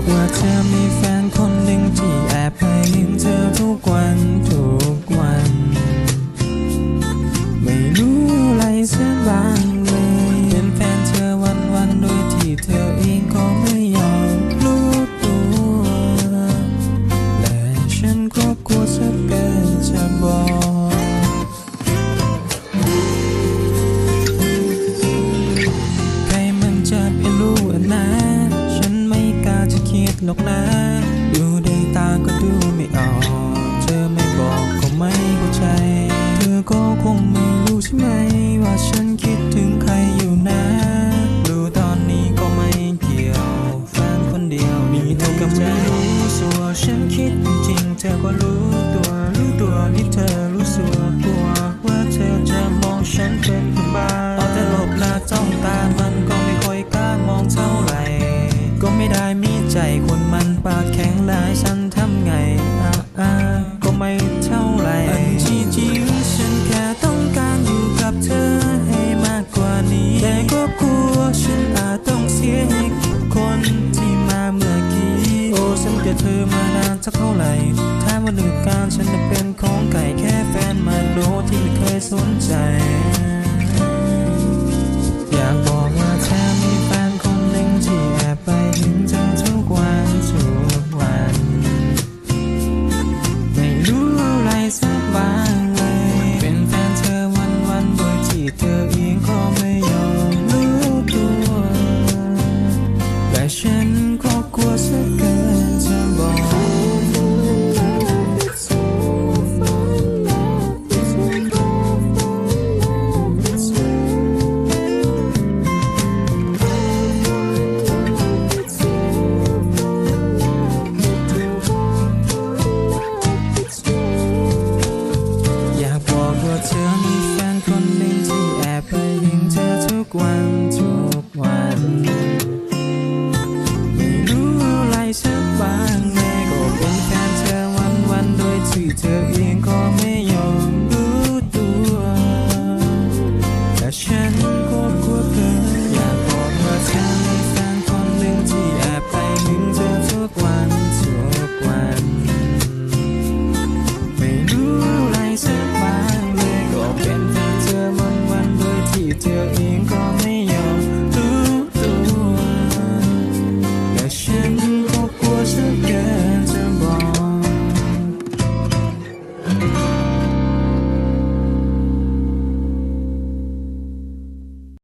บอกว่าเธอมีแฟนคนหนึ่งที่แอบไปยิงเธอทุกวัน หรอกนะ ดูด้วยตาก็ดูไม่ออก เธอไม่บอกก็ไม่เข้าใจ เธอก็คงไม่รู้ใช่ไหม ว่าฉันคิดถึงใครอยู่นะดูตอนนี้ก็ไม่เกี่ยว แฟนคนเดียวมีเธอกับไม่รู้สัวฉันคิดจริงเธอก็รู้ตัวรู้ตัวนี่เธอรู้สัว ก็ไม่ใจคนมันปากแข็งได้ฉันทำไงอะอะก็ไม่เท่าไหร่อันที่จริงฉันแค่ต้องการอยู่กับเธอให้มากกว่านี้ แต่ก็กลัวฉันอาจต้องเสียอีกคนที่มาเมื่อกี้โอ้ฉันกับเธอมานานสักเท่าไหร่ถ้าวันหนึ่งการฉันจะเป็นของไก่แค่แฟนมาโนที่ไม่เคยสนใจ